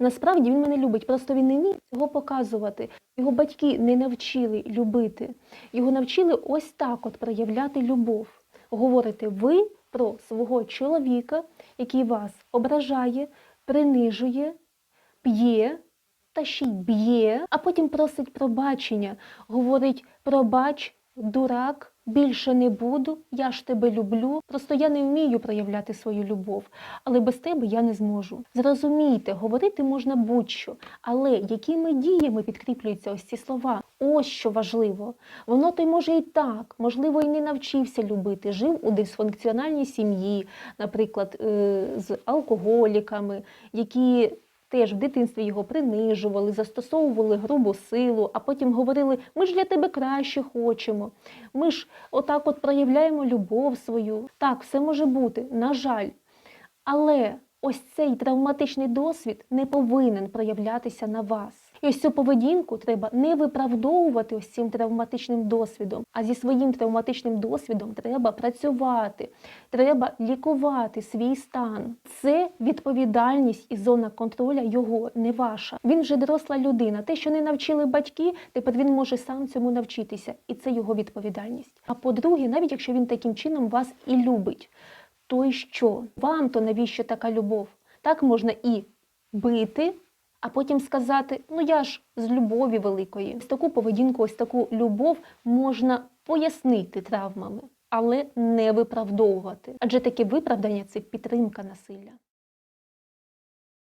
Насправді він мене любить, просто він не вміє цього показувати. Його батьки не навчили любити. Його навчили ось так от проявляти любов. Говорите ви про свого чоловіка, який вас ображає, принижує, п'є та ще й б'є, а потім просить пробачення, говорить: пробач, дурак, більше не буду, я ж тебе люблю. Просто я не вмію проявляти свою любов, але без тебе я не зможу. Зрозумійте, говорити можна будь-що, але якими діями підкріплюються ось ці слова? Ось що важливо. Воно то й може і так, можливо, і не навчився любити, жив у дисфункціональній сім'ї, наприклад, е, з алкоголіками, які теж в дитинстві його принижували, застосовували грубу силу, а потім говорили: ми ж для тебе краще хочемо. Ми ж отак от проявляємо любов свою. Так, все може бути, на жаль. Але ось цей травматичний досвід не повинен проявлятися на вас. І ось цю поведінку треба не виправдовувати ось цим травматичним досвідом, а зі своїм травматичним досвідом треба працювати, треба лікувати свій стан. Це відповідальність і зона контроля його, не ваша. Він вже доросла людина. Те, що не навчили батьки, тепер він може сам цьому навчитися, і це його відповідальність. А по-друге, навіть якщо він таким чином вас і любить, то й що? Вам то навіщо така любов? Так можна і бити, а потім сказати: ну я ж з любові великої. Ось таку поведінку, ось таку любов можна пояснити травмами, але не виправдовувати. Адже таке виправдання це підтримка насилля.